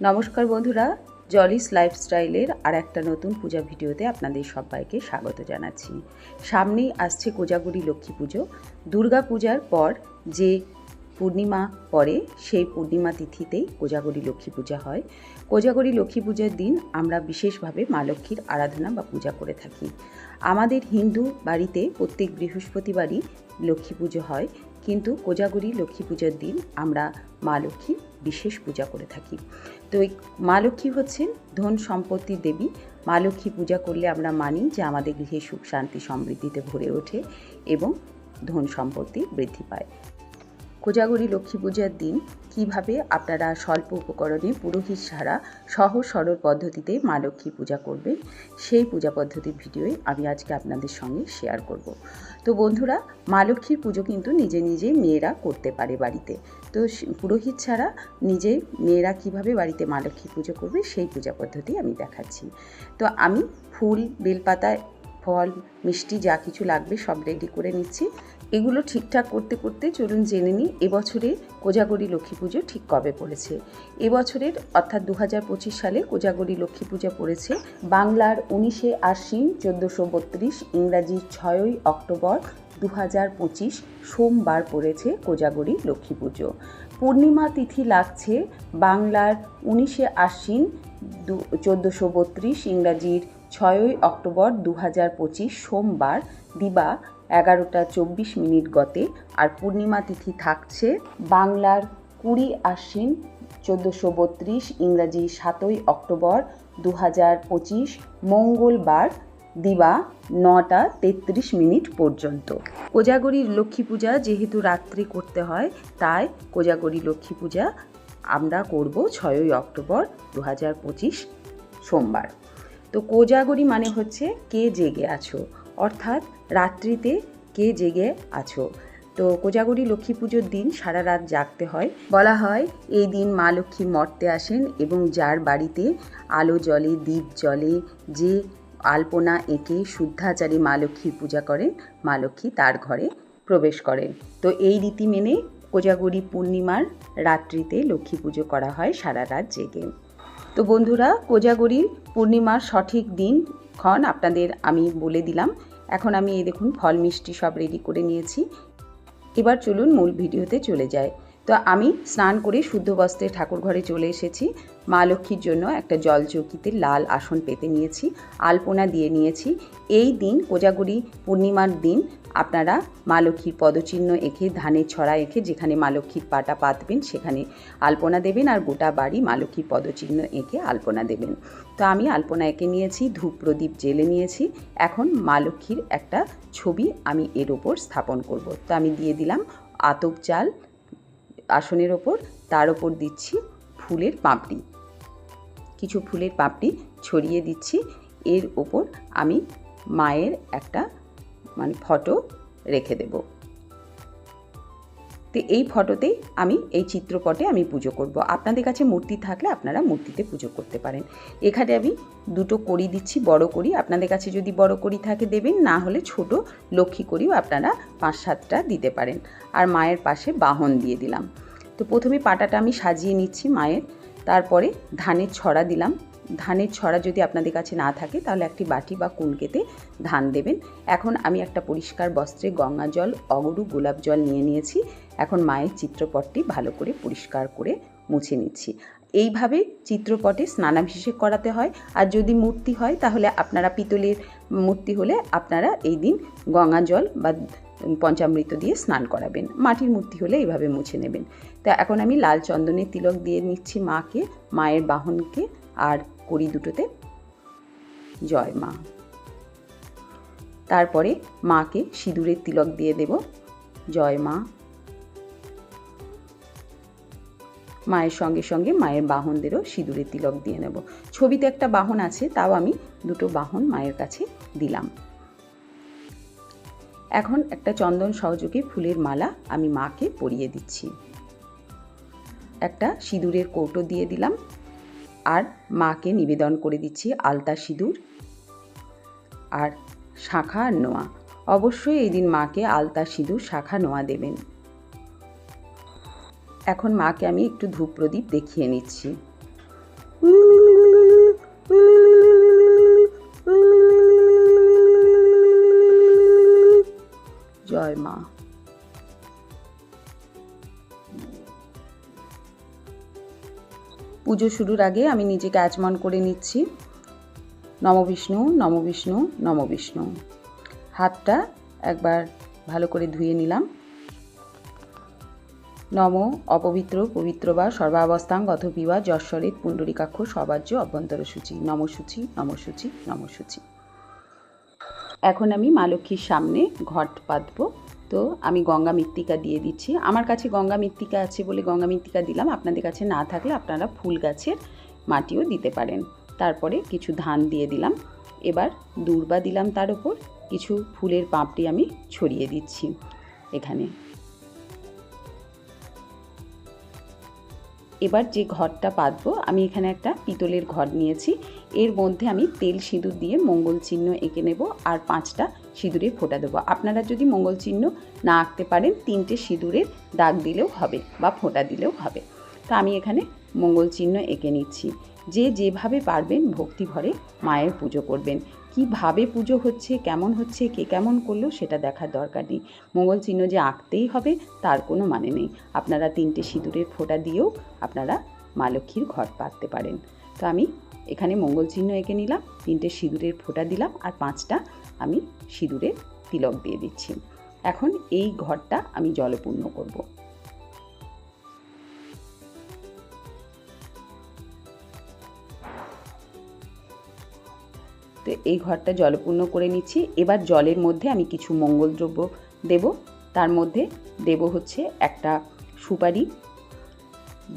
নমস্কার বন্ধুরা জলিস লাইফস্টাইলের আর একটা নতুন পূজা ভিডিওতে আপনাদের সবাইকে স্বাগত জানাচ্ছি। সামনেই আসছে কোজাগরি লক্ষ্মী পুজো। দুর্গা পূজার পর যে পূর্ণিমা পরে সেই পূর্ণিমা তিথিতেই কোজাগরি লক্ষ্মী পূজা হয়। কোজাগরি লক্ষ্মী পূজার দিন আমরা বিশেষভাবে মা লক্ষ্মীর আরাধনা বা পূজা করে থাকি। আমাদের হিন্দু বাড়িতে প্রত্যেক বৃহস্পতিবারই লক্ষ্মী পুজো হয়, কিন্তু কোজাগরি লক্ষ্মী পূজার দিন আমরা মা লক্ষ্মীর বিশেষ পূজা করে থাকি। তো এই মা লক্ষ্মী হচ্ছেন ধন সম্পত্তির দেবী। মা লক্ষ্মী পূজা করলে আমরা মানি যে আমাদের গৃহে সুখ শান্তি সমৃদ্ধিতে ভরে ওঠে এবং ধন সম্পত্তি বৃদ্ধি পায়। কোজাগরি লক্ষ্মী পূজার দিন কীভাবে আপনারা স্বল্প উপকরণে পুরোহিত ছাড়া সহজ সরল পদ্ধতিতে মা লক্ষ্মী পূজা করবেন, সেই পূজা পদ্ধতির ভিডিওই আমি আজকে আপনাদের সঙ্গে শেয়ার করব। তো বন্ধুরা, মা লক্ষ্মীর পুজো কিন্তু নিজে নিজে মেয়েরা করতে পারে বাড়িতে। তো পুরোহিত ছাড়া নিজে মেয়েরা কীভাবে বাড়িতে মা লক্ষ্মী পুজো করবে, সেই পূজা পদ্ধতি আমি দেখাচ্ছি। তো আমি ফুল, বেলপাতা, ফল, মিষ্টি যা কিছু লাগবে সব রেডি করে নিচ্ছি। এগুলো ঠিকঠাক করতে করতে চলুন জেনে নিই, এবছরে কোজাগরি লক্ষ্মী পুজো ঠিক কবে পড়েছে। এবছরের অর্থাৎ দু হাজার পঁচিশ সালে কোজাগরি লক্ষ্মী পূজা পড়েছে বাংলার উনিশে আশ্বিন চোদ্দোশো বত্রিশ, ইংরাজি ছয়ই অক্টোবর দু হাজার পঁচিশ সোমবার পড়েছে কোজাগরি লক্ষ্মী পুজো। পূর্ণিমা তিথি লাগছে বাংলার উনিশে আশ্বিন দু, চোদ্দোশো বত্রিশ, ইংরাজির ছয়ই অক্টোবর দু হাজার পঁচিশ সোমবার, দিবা এগারোটা চব্বিশ মিনিট গতে আর পূর্ণিমা তিথি থাকছে বাংলার কুড়ি আশ্বিন চোদ্দোশো বত্রিশ ইংরাজি সাতই অক্টোবর দু হাজার পঁচিশ মঙ্গলবার দিবা নটা তেত্রিশ মিনিট পর্যন্ত। কোজাগরির লক্ষ্মী পূজা যেহেতু রাত্রি করতে হয়, তাই কোজাগরি লক্ষ্মী পূজা আমরা করব ছয়ই অক্টোবর দু হাজার পঁচিশ সোমবার। তো কোজাগরি মানে হচ্ছে কে জেগে আছো? অর্থাৎ রাত্রিতে কে জেগে আছো? তো কোজাগরি লক্ষ্মী পুজোর দিন সারা রাত জাগতে হয়। বলা হয়, এই দিন মা লক্ষ্মী মর্তে আসেন এবং যার বাড়িতে আলো জলে দ্বীপ জলে যে আলপনা এঁকে শুদ্ধাচারে মা লক্ষ্মীর পূজা করেন, মা লক্ষ্মী তার ঘরে প্রবেশ করেন। তো এই রীতি মেনে কোজাগরি পূর্ণিমার রাত্রিতে লক্ষ্মী পুজো করা হয় সারা রাত জেগে। তো বন্ধুরা, কোজাগরির পূর্ণিমার সঠিক দিন ক্ষণ আপনাদের আমি বলে দিলাম। এখন আমি এই দেখুন ফল মিষ্টি সব রেডি করে নিয়েছি। এবার চলুন মূল ভিডিওতে চলে যায় তো আমি স্নান করে শুদ্ধ বস্ত্রে ঠাকুর ঘরে চলে এসেছি। মা লক্ষ্মীর জন্য একটা জল চৌকিতে লাল আসন পেতে নিয়েছি, আলপনা দিয়ে নিয়েছি। এই দিন কোজাগরি পূর্ণিমার দিন আপনারা মা লক্ষ্মীর পদচিহ্ন এঁকে, ধানের ছড়া এঁকে, যেখানে মা লক্ষ্মীর পাটা পাতবেন সেখানে আলপনা দেবেন আর গোটা বাড়ি মা লক্ষ্মীর পদচিহ্ন এঁকে আলপনা দেবেন। তো আমি আলপনা এঁকে নিয়েছি, ধূপ প্রদীপ জেলে নিয়েছি। এখন মা লক্ষ্মীর একটা ছবি আমি এর ওপর স্থাপন করব। তো আমি দিয়ে দিলাম আতপ চাল আসনের ওপর, তার ওপর দিচ্ছি ফুলের পাপড়ি। কিছু ফুলের পাপড়ি ছড়িয়ে দিচ্ছি। এর ওপর আমি মায়ের একটা মানে ফটো রেখে দেব। তো এই ফটোতেই আমি এই চিত্রপটে আমি পুজো করব। আপনাদের কাছে মূর্তি থাকলে আপনারা মূর্তিতে পুজো করতে পারেন। এখানে আমি দুটো করি দিচ্ছি, বড় করি আপনাদের কাছে যদি বড় করি থাকে দেবেন, না হলে ছোট লক্ষ্মী কড়িও আপনারা পাঁচ সাতটা দিতে পারেন। আর মায়ের পাশে বাহন দিয়ে দিলাম। তো প্রথমে পাটাটা আমি সাজিয়ে নিচ্ছি মায়ের। তারপরে ধানের ছড়া দিলাম। ধানের ছড়া যদি আপনাদের কাছে না থাকে, তাহলে একটি বাটি বা কুনকেতে ধান দেবেন। এখন আমি একটা পরিষ্কার বস্ত্রে গঙ্গা জল, অগরু গোলাপ জল নিয়ে নিয়েছি। এখন মায়ের চিত্রপটটি ভালো করে পরিষ্কার করে মুছে নিচ্ছি। এইভাবে চিত্রপটে স্নানাভিষেক করাতে হয়। আর যদি মূর্তি হয়, তাহলে আপনারা পিতলের মূর্তি হলে আপনারা এই দিন গঙ্গা জল বা পঞ্চামৃত দিয়ে স্নান করাবেন। মাটির মূর্তি হলে এইভাবে মুছে নেবেন। তা এখন আমি লাল চন্দনের তিলক দিয়ে নিচ্ছি মাকে, মায়ের বাহনকে আর করি দুটোতে। জয় মা। তারপরে মাকে সিঁদুরের তিলক দিয়ে দেব। জয় মা। মায়ের সঙ্গে সঙ্গে মায়ের বাহনদেরও সিঁদুরের তিলক দিয়ে নেব। ছবিতে একটা বাহন আছে, তাও আমি দুটো বাহন মায়ের কাছে দিলাম। এখন একটা চন্দন সহযোগে ফুলের মালা আমি মাকে পরিয়ে দিচ্ছি। একটা সিঁদুরের কৌটো দিয়ে দিলাম। আর মাকে নিবেদন করে দিচ্ছি আলতা সিঁদুর আর শাখা আর নোয়া। অবশ্যই এই দিন মাকে আলতা সিঁদুর, শাখা, নোয়া দেবেন। এখন মাকে আমি একটু ধূপ প্রদীপ দেখিয়ে নিচ্ছি। জয় মা। পুজো শুরুর আগে আমি নিজেকে আচমন করে নিচ্ছি। নমবিষ্ণু নমবিষ্ণু নমবিষ্ণু হাতটা একবার ভালো করে ধুয়ে নিলাম। নম অপবিত্র, পবিত্র বা সর্বাবস্থাং গতপিবা যশ্বরিত পুণ্ডরিকাক্ষ সবাজ্য অভ্যন্তর সূচি। নমসূচি নমসূচি নমসূচি এখন আমি মা লক্ষ্মীর সামনে ঘট পাতবো তো আমি গঙ্গা মৃত্তিকা দিয়ে দিচ্ছি। আমার কাছে গঙ্গা মৃত্তিকা আছে বলে গঙ্গা মৃত্তিকা দিলাম। আপনাদের কাছে না থাকলে আপনারা ফুল গাছের মাটিও দিতে পারেন। তারপরে কিছু ধান দিয়ে দিলাম। এবার দূর্বা দিলাম তার উপর। কিছু ফুলের পাপড়ি আমি ছড়িয়ে দিচ্ছি এখানে। এবার যে ঘরটা পাতবো আমি এখানে একটা পিতলের ঘর নিয়েছি। এর মধ্যে আমি তেল সিঁদুর দিয়ে মঙ্গল চিহ্ন এঁকে নেব। আর পাঁচটা সিঁদুরে ফোঁটা দেবো। আপনারা যদি মঙ্গল চিহ্ন না আঁকতে পারেন, তিনটে সিঁদুরের দাগ দিলেও হবে বা ফোঁটা দিলেও হবে। তো আমি এখানে মঙ্গল চিহ্ন এঁকে নিচ্ছি। যে যেভাবে পারবেন ভক্তি ভরে মায়ের পুজো করবেন। কীভাবে পুজো হচ্ছে, কেমন হচ্ছে, কে কেমন করল সেটা দেখার দরকার নেই। মঙ্গল চিহ্ন যে আঁকতেই হবে তার কোনো মানে নেই। আপনারা তিনটে সিঁদুরের ফোঁটা দিয়েও আপনারা মা লক্ষ্মীর ঘট পাততে পারেন। তো আমি এখানে মঙ্গল চিহ্ন এঁকে নিলাম, তিনটে সিঁদুরের ফোঁটা দিলাম আর পাঁচটা আমি সিঁদুরে তিলক দিয়ে দিচ্ছি। এখন এই ঘরটা আমি জলপূর্ণ করব। তো এই ঘরটা জলপূর্ণ করে নিচ্ছি। এবার জলের মধ্যে আমি কিছু মঙ্গল দ্রব্য দেব। তার মধ্যে দেব হচ্ছে একটা সুপারি,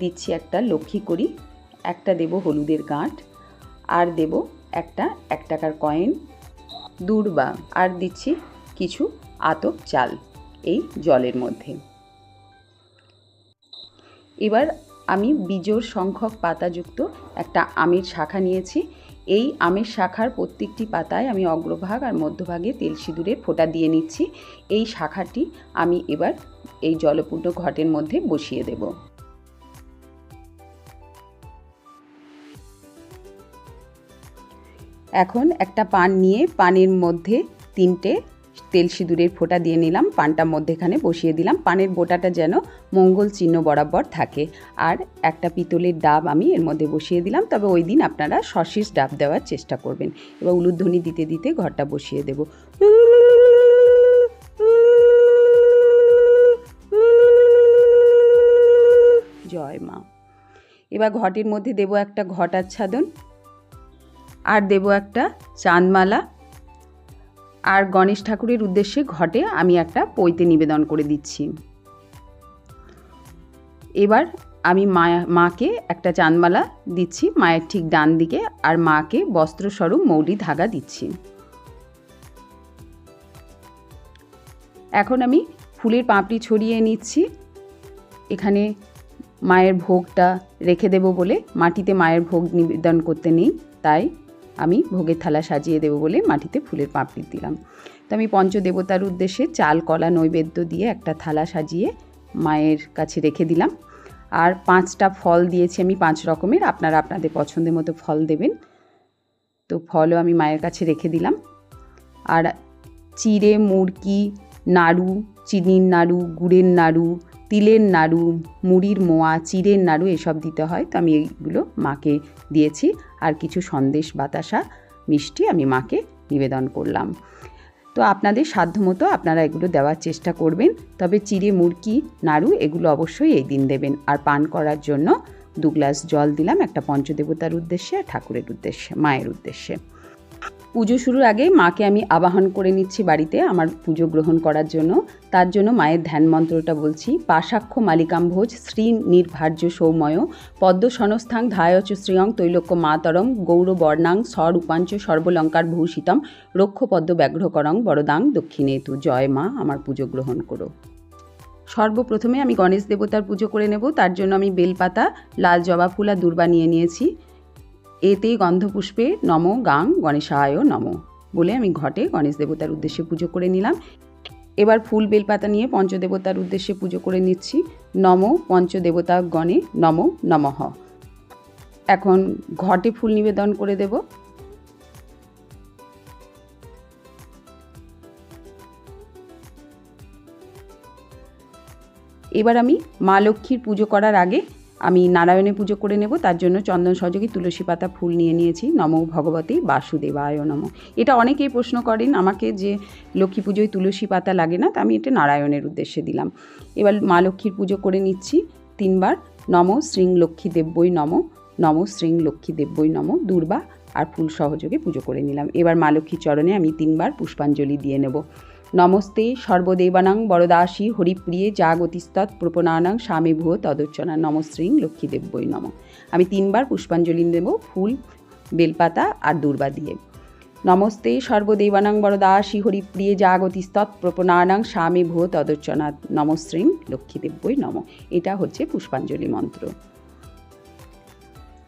দিচ্ছি একটা লক্ষ্মী করি একটা দেব হলুদের গাঁট আর দেব একটা, এক টাকার কয়েন দূর্বা আর দিচ্ছি কিছু আতপ চাল এই জলের মধ্যে। এবার আমি বিজোড় সংখ্যক পাতাযুক্ত একটা আমের শাখা নিয়েছি। এই আমের শাখার প্রত্যেকটি পাতায় আমি অগ্রভাগ আর মধ্যভাগে তেল সিঁদুরে ফোঁটা দিয়ে নিচ্ছি। এই শাখাটি আমি এবার এই জলপূর্ণ ঘটের মধ্যে বসিয়ে দেব। এখন একটা পান নিয়ে পানের মধ্যে তিনটে তেল সিঁদুরের ফোঁটা দিয়ে নিলাম পানটা মধ্যেখানে বসিয়ে দিলাম। পানের বোটাটা যেন মঙ্গল চিহ্ন বরাবর থাকে। আর একটা পিতলের ডাব আমি এর মধ্যে বসিয়ে দিলাম, তবে ওই দিন আপনারা সশিস ডাব দেওয়ার চেষ্টা করবেন। এবার উলুধ্বনি দিতে দিতে ঘরটা বসিয়ে দেব। জয় মা। এবার ঘটের মধ্যে দেব একটা ঘট আচ্ছাদন আর দেব একটা চাঁদমালা। আর গণেশ ঠাকুরের উদ্দেশ্যে ঘটে আমি একটা পৈতে নিবেদন করে দিচ্ছি। এবার আমি মায়া, মাকে একটা চাঁদমালা দিচ্ছি, মায়ের ঠিক ডান দিকে, আর মাকে বস্ত্রস্বরূপ মৌলি ধাগা দিচ্ছি। এখন আমি ফুলের পাপড়ি ছড়িয়ে নিচ্ছি। এখানে মায়ের ভোগটা রেখে দেব বলে মাটিতে মায়ের ভোগ নিবেদন করতে নেই, তাই আমি ভোগের থালা সাজিয়ে দেবো বলে মাটিতে ফুলের পাপড়ি দিলাম। তো আমি পঞ্চদেবতার উদ্দেশ্যে চাল, কলা, নৈবেদ্য দিয়ে একটা থালা সাজিয়ে মায়ের কাছে রেখে দিলাম। আর পাঁচটা ফল দিয়েছি আমি, পাঁচ রকমের। আপনারা আপনাদের পছন্দের মতো ফল দেবেন। তো ফলও আমি মায়ের কাছে রেখে দিলাম। আর চিড়ে, মুরকি, নাড়ু, চিনির নাড়ু, গুড়ের নাড়ু, তিলের নাড়ু, মুড়ির মোয়া, চিড়ের নাড়ু এসব দিতে হয়। তো আমি এইগুলো মাকে দিয়েছি। আর কিছু সন্দেশ বাতাসা মিষ্টি আমি মাকে নিবেদন করলাম। তো আপনাদের সাধ্যমতো আপনারা এগুলো দেওয়ার চেষ্টা করবেন। তবে চিড়ে, মুরকি, নাড়ু এগুলো অবশ্যই এই দিন দেবেন। আর পান করার জন্য দু গ্লাস জল দিলাম একটা পঞ্চদেবতার উদ্দেশ্যে আর ঠাকুরের উদ্দেশ্যে, মায়ের উদ্দেশ্যে। পুজো শুরুর আগে মাকে আমি আবাহন করে নিচ্ছি বাড়িতে আমার পুজো গ্রহণ করার জন্য। তার জন্য মায়ের ধ্যান মন্ত্রটা বলছি। পাশাক্ষ মালিকাম্ভোজ শ্রী নির্ভার্য সৌময় পদ্ম সনস্থাং ধায়চ শ্রিয়ং তৈলক্য মাতরং গৌরবর্ণাং স্বরূপাঞ্চ সর্বলঙ্কার ভূষিতম রক্ষপদ্ম ব্যাঘ্রকরং বরদাং দক্ষিণে তু জয় মা, আমার পুজো গ্রহণ করো। সর্বপ্রথমে আমি গণেশ দেবতার পুজো করে নেব। তার জন্য আমি বেলপাতা, লাল জবা ফুল আর দুর্বা নিয়ে নিয়েছি। এতে গন্ধপুষ্পে নম গাং গণেশায় নম বলে আমি ঘটে গণেশ দেবতার উদ্দেশ্যে পুজো করে নিলাম। এবার ফুল বেলপাতা নিয়ে পঞ্চদেবতার উদ্দেশ্যে পুজো করে নিচ্ছি। নম পঞ্চদেবতা গণে নম নমঃ। এখন ঘটে ফুল নিবেদন করে দেব। এবার আমি মা লক্ষ্মীর পুজো করার আগে আমি নারায়ণে পুজো করে নেব, তার জন্য চন্দন সহযোগী তুলসী পাতা ফুল নিয়ে নিয়েছি, নম ভগবতী বাসুদেবায় নম। এটা অনেকেই প্রশ্ন করেন, আমাকে যে লক্ষ্মী পুজোয় তুলসী পাতা লাগে না, তা আমি এটা নারায়ণের উদ্দেশ্যে দিলাম। এবার মা লক্ষ্মীর পুজো করে নিচ্ছি, তিনবার, নম শ্রীং লক্ষ্মী দেব্যই নম নম শ্রীং লক্ষ্মী দেব্যই নম, দুর্বা আর ফুল সহযোগে পুজো করে নিলাম। এবার মা লক্ষ্মীর চরণে আমি তিনবার পুষ্পাঞ্জলি দিয়ে নেব। নমস্তে, সর্বদেবানাং বরদাসী হরিপ্রিয়ে জাগতিস্তৎ প্রপনানাং স্বামী ভূয় তদর্চনা নমশ্রীং লক্ষ্মীদেব্যই নম। আমি তিনবার পুষ্পাঞ্জলি দেব, ফুল, বেলপাতা আর দুর্বা দিয়ে। নমস্তে, সর্বদেবানাং বরদাসী হরিপ্রিয়ে জাগতিস্তৎ প্রপনানাং স্বামী ভূয় তদর্চনা নমশ্রীং লক্ষ্মীদেব্যই নম। এটা হচ্ছে পুষ্পাঞ্জলি মন্ত্র।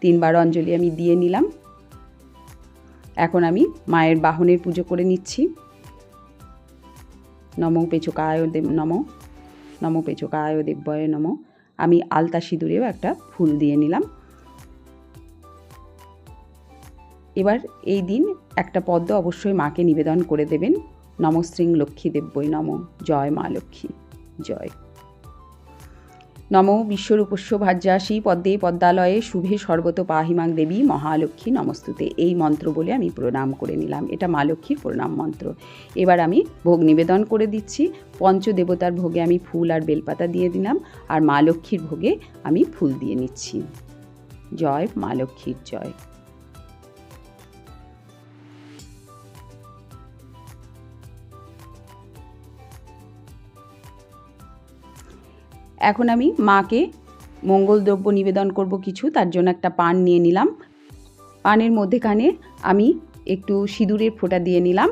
তিনবার অঞ্জলি আমি দিয়ে নিলাম। এখন আমি মায়ের বাহনের পুজো করে নিচ্ছি। নম পেচকায় দেব নম নম পেচকায় দেব্যয় নম। আমি আলতা সিঁদুরেও একটা ফুল দিয়ে নিলাম। এবার এই দিন একটা পদ্ম অবশ্যই মাকে নিবেদন করে দেবেন। নমশ্রীং লক্ষ্মী দেব্যই নম। জয় মা লক্ষ্মী। জয়। নম বিশ্বরূপস্য ভাজ্যাসী পদ্মে পদ্মালয়ে শুভে সর্বত পাহিমাং দেবী মহালক্ষ্মী নমস্তুতে। এই মন্ত্র বলে আমি প্রণাম করে নিলাম। এটা মা লক্ষ্মীর প্রণাম মন্ত্র। এবার আমি ভোগ নিবেদন করে দিচ্ছি। পঞ্চদেবতার ভোগে আমি ফুল আর বেলপাতা দিয়ে দিলাম আর মা লক্ষ্মীর ভোগে আমি ফুল দিয়ে নিচ্ছি। জয় মা লক্ষ্মীর জয়। এখন আমি মাকে মঙ্গল দ্রব্য নিবেদন করব কিছু, তার জন্য একটা পান নিয়ে নিলাম। পানের মধ্যেখানে আমি একটু সিঁদুরের ফোঁটা দিয়ে নিলাম।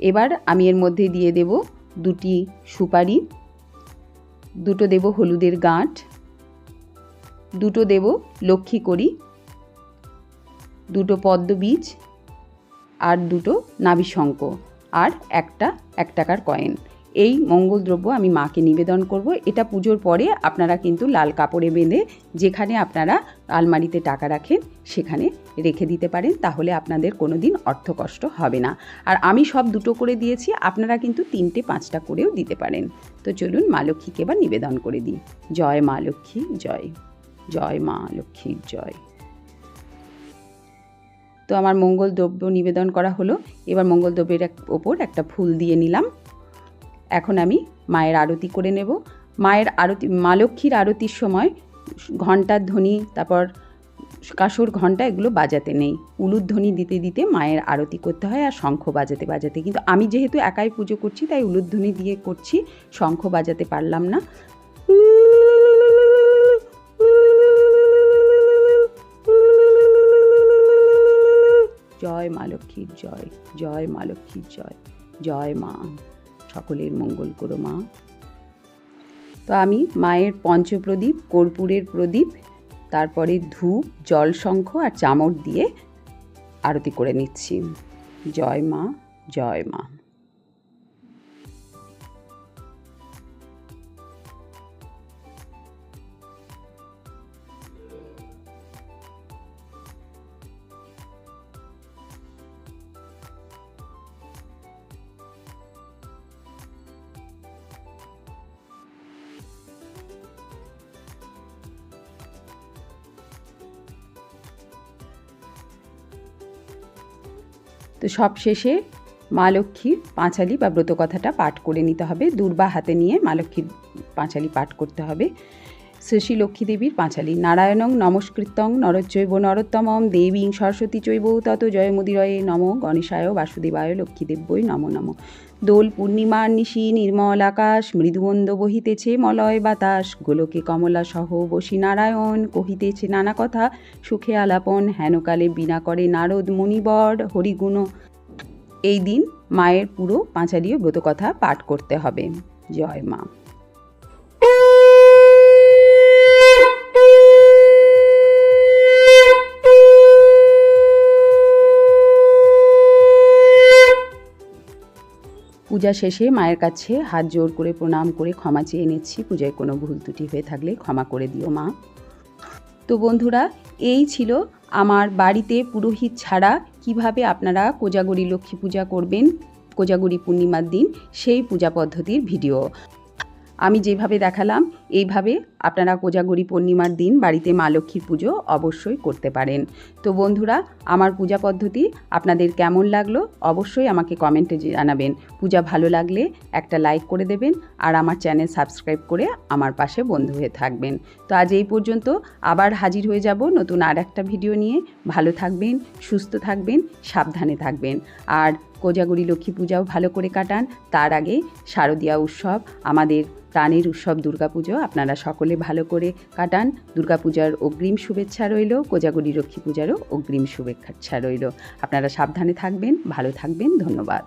এবার আমি এর মধ্যে দিয়ে দেব দুটি সুপারি, দুটো দেব হলুদের গাঁট, দুটো দেব লক্ষ্মী করি দুটো পদ্ম বীজ আর দুটো নাভিশঙ্ক আর একটা এক টাকার কয়েন। এই মঙ্গল দ্রব্য আমি মাকে নিবেদন করব। এটা পুজোর পরে আপনারা কিন্তু লাল কাপড়ে বেঁধে যেখানে আপনারা আলমারিতে টাকা রাখেন, সেখানে রেখে দিতে পারেন, তাহলে আপনাদের কোনো দিন অর্থকষ্ট হবে না। আর আমি সব দুটো করে দিয়েছি, আপনারা কিন্তু তিনটে পাঁচটা করেও দিতে পারেন। তো চলুন মা লক্ষ্মীকে এবার নিবেদন করে দিই। জয় মা লক্ষ্মী, জয়। জয় মা লক্ষ্মীর জয়। তো আমার মঙ্গল দ্রব্য নিবেদন করা হলো। এবার মঙ্গল দ্রব্যের ওপর একটা ফুল দিয়ে নিলাম। এখন আমি মায়ের আরতি করে নেব। মায়ের আরতি, মা লক্ষ্মীর আরতির সময় ঘণ্টার ধ্বনি, তারপর কাসর ঘণ্টা এগুলো বাজাতে নেই। উলুর ধ্বনি দিতে দিতে মায়ের আরতি করতে হয় আর শঙ্খ বাজাতে বাজাতে। কিন্তু আমি যেহেতু একাই পুজো করছি, তাই উলুর ধ্বনি দিয়ে করছি, শঙ্খ বাজাতে পারলাম না। জয় মা লক্ষ্মীর জয় জয় মা লক্ষ্মীর জয় জয় মা। সকলের মঙ্গল করো মা। তো আমি মায়ের পঞ্চপ্রদীপ, কর্পূরের প্রদীপ, তারপরে ধূপ জল শঙ্খ আর চামড় দিয়ে আরতি করে নিচ্ছি। জয় মা জয় মা। তো সব শেষে মা লক্ষ্মীর পাঁচালি বা ব্রতকথাটা পাঠ করে নিতে হবে। দুর্বা হাতে নিয়ে মা লক্ষ্মীর পাঁচালি পাঠ করতে হবে। শ্রী লক্ষ্মী দেবীর পাঁচালি। নারায়ণং নমস্কৃতং নরচৈব নরোত্তমম দেবী সরস্বতী চৈব তত জয়মুদিরয়ে নম গণেশায় বাসুদেবায় লক্ষ্মীদেব্যই নম নম। দোল পূর্ণিমার নিশি নির্মল আকাশ মৃদুবন্দ বহিতেছে মলয় বাতাস, গোলকে কমলা সহ বসি নারায়ণ কহিতেছে নানা কথা, সুখে আলাপন হেনকালে বিনা করে নারদ মণিবর হরিগুণ। এই দিন মায়ের পুরো পাঁচালীয় ব্রতকথা পাঠ করতে হবে। জয় মা। পূজা শেষে মায়ের কাছে হাত জোর করে প্রণাম করে ক্ষমা চেয়ে নিচ্ছি। পূজায় কোনো ভুল ত্রুটি হয়ে থাকলে ক্ষমা করে দিও মা। তো বন্ধুরা, এই ছিল আমার বাড়িতে পুরোহিত ছাড়া কীভাবে আপনারা কোজাগরি লক্ষ্মী পূজা করবেন, কোজাগরি পূর্ণিমার দিন, সেই পূজা পদ্ধতির ভিডিও। আমি যেভাবে দেখালাম, এইভাবে আপনারা কোজাগরি পূর্ণিমার দিন বাড়িতে মা লক্ষ্মীর পুজো অবশ্যই করতে পারেন। তো বন্ধুরা, আমার পূজা পদ্ধতি আপনাদের কেমন লাগল অবশ্যই আমাকে কমেন্টে জানাবেন। পূজা ভালো লাগলে একটা লাইক করে দেবেন আর আমার চ্যানেল সাবস্ক্রাইব করে আমার পাশে বন্ধু হয়ে থাকবেন। তো আজ এই পর্যন্ত আবার হাজির হয়ে যাব নতুন আর একটা ভিডিও নিয়ে। ভালো থাকবেন, সুস্থ থাকবেন, সাবধানে থাকবেন। আর কোজাগরি লক্ষ্মী পূজাও ভালো করে কাটান। তার আগে শারদীয়া উৎসব, আমাদের প্রাণের উৎসব দুর্গাপুজো আপনারা সকলে ভালো করে কাটান। দুর্গাপূজার অগ্রিম শুভেচ্ছা রইল, কোজাগরি লক্ষ্মী পূজারও অগ্রিম শুভেচ্ছা রইল। আপনারা সাবধানে থাকবেন, ভালো থাকবেন, ধন্যবাদ।